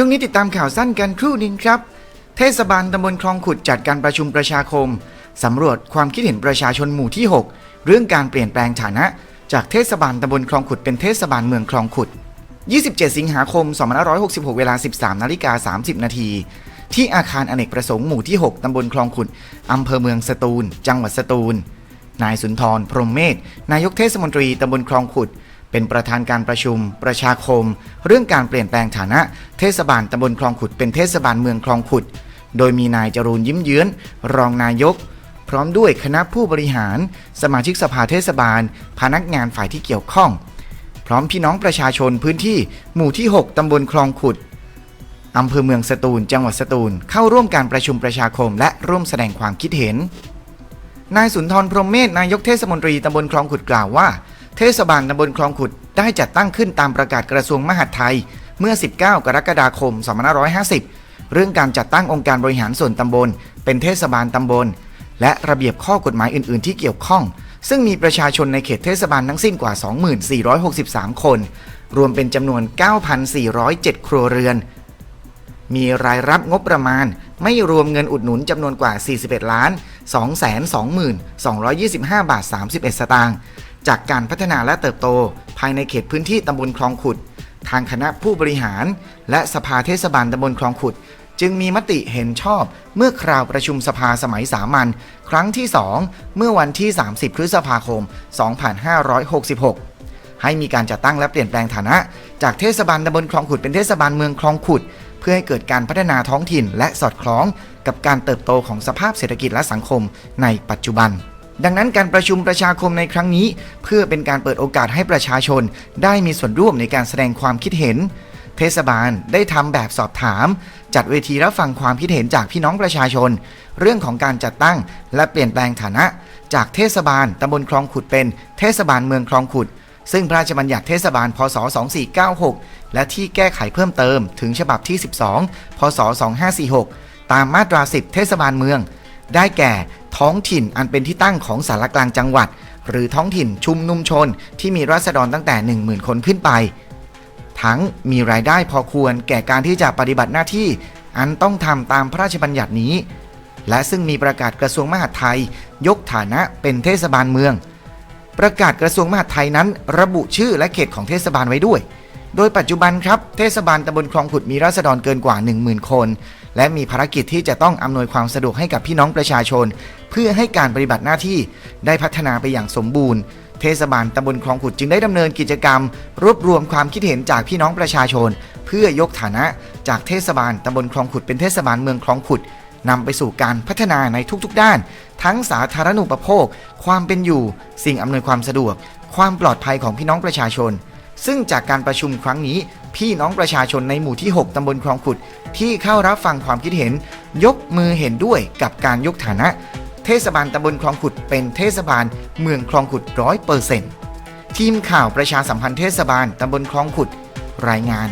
ช่วงนี้ติดตามข่าวสั้นกันครู่นึงครับ เทศบาลตำบลคลองขุดจัดการประชุมประชาคมสำรวจความคิดเห็นประชาชนหมู่ที่ 6 เรื่องการเปลี่ยนแปลงฐานะ จากเทศบาลตำบลคลองขุดเป็นเทศบาลเมืองคลองขุด 27 สิงหาคม 2566 เวลา 13 นาฬิกา 30 นาทีที่อาคารอเนกประสงค์หมู่ที่ 6 ตำบลคลองขุด อำเภอเมืองสตูล จังหวัดสตูล นายสุนทร พรหมเมธนายกเทศมนตรี ตำบลคลองขุด เป็นประธานการประชุม ประชาคม เรื่องการเปลี่ยนแปลงฐานะเทศบาลตำบลคลองขุดเป็นเทศบาลเมืองคลองขุด โดยมีนายจรูนยิ้มเยื้อน รองนายก พร้อมด้วยคณะผู้บริหาร สมาชิกสภาเทศบาล พนักงานฝ่ายที่เกี่ยวข้อง พร้อมพี่น้องประชาชนพื้นที่หมู่ที่ 6ตำบลคลองขุดอำเภอเมืองสตูล จังหวัดสตูล เข้าร่วมการประชุมประชาคม และร่วมแสดงความคิดเห็น นายสุนทรพรหมเมธนายกเทศมนตรีตำบลคลองขุดกล่าวว่า เทศบาลตำบลคลองขุดได้จัดตั้งขึ้นตามประกาศกระทรวงมหาดไทย เมื่อ 19 กรกฎาคม 2550 เรื่องการจัดตั้งองค์การบริหารส่วนตำบล เป็นเทศบาลตำบล และระเบียบข้อกฎหมายอื่น ๆ ที่เกี่ยวข้อง ซึ่งมีประชาชนในเขตเทศบาลทั้งสิ้นกว่า 2463 คน รวมเป็นจำนวน 9,407 ครัวเรือน มีรายรับงบประมาณไม่รวมเงินอุดหนุนจำนวนกว่า 41ล้าน222,225 บาท 31 สตางค์ จากการพัฒนาและเติบโต ภายในเขตพื้นที่ตำบลคลองขุด ทางคณะผู้บริหาร และสภาเทศบาลตำบลคลองขุด จึงมีมติเห็นชอบ เมื่อคราวประชุมสภาสมัยสามัญครั้งที่ 2 เมื่อวันที่ 30 พฤษภาคม 2566 ให้มีการจัดตั้งและเปลี่ยนแปลงฐานะ จากเทศบาลตำบลคลองขุดเป็นเทศบาลเมืองคลองขุด เพื่อให้เกิดการพัฒนาท้องถิ่นและสอดคล้อง กับการเติบโตของสภาพเศรษฐกิจและสังคมในปัจจุบัน ดังนั้นการประชุมประชาคมในครั้งนี้ เพื่อเป็นการเปิดโอกาสให้ประชาชน ได้มีส่วนร่วมในการแสดงความคิดเห็น เทศบาลได้ทำแบบสอบถาม จัดเวทีรับฟังความคิดเห็นจากพี่น้องประชาชน เรื่องของการจัดตั้ง และเปลี่ยนแปลงฐานะ จากเทศบาลตำบลคลองขุดเป็น เทศบาลเมืองคลองขุด ซึ่งพระราชบัญญัติเทศบาล พศ 2496 และที่แก้ไขเพิ่มเติมถึงฉบับที่ 12 พศ 2546 ตามมาตรา 10 เทศบาลเมือง ได้แก่ ท้องถิ่นอันเป็นที่ตั้งของสารกลางจังหวัด หรือท้องถิ่นชุมนุมชน ที่มีราษฎรตั้งแต่ 10,000 คนขึ้นไป ทั้งมีรายได้พอควรแก่การที่จะปฏิบัติหน้าที่อันต้องทำตามพระราชบัญญัตินี้ และซึ่งมีประกาศกระทรวงมหาดไทย ยกฐานะเป็นเทศบาลเมือง ประกาศกระทรวงมหาดไทยนั้น ระบุชื่อและเขตของเทศบาลไว้ด้วย โดยปัจจุบันครับเทศบาลตำบลคลองขุดมีราษฎรเกินกว่า 10,000 คน และมีภารกิจที่จะต้องอำนวยความสะดวกให้กับพี่น้องประชาชน เพื่อให้การปฏิบัติหน้าที่ได้พัฒนาไปอย่างสมบูรณ์ เทศบาลตำบลคลองขุดจึงได้ดำเนินกิจกรรม รวบรวมความคิดเห็นจากพี่น้องประชาชน เพื่อยกฐานะจากเทศบาลตำบลคลองขุดเป็นเทศบาลเมืองคลองขุดนำไปสู่การพัฒนาในทุกๆ ด้าน ทั้งสาธารณูปโภค ความเป็นอยู่ สิ่งอำนวยความสะดวก ความปลอดภัยของพี่น้องประชาชน ซึ่งจากการประชุมครั้งนี้ พี่น้องประชาชนในหมู่ที่ 6 ตำบลคลองขุด ที่เข้ารับฟังความคิดเห็น ยกมือเห็นด้วยกับการยกฐานะ เทศบาลตำบลคลองขุด เป็นเทศบาลเมืองคลองขุดร้อยเปอร์เซ็นต์ทีมข่าวประชาสัมพันธ์เทศบาลตำบลคลองขุด รายงาน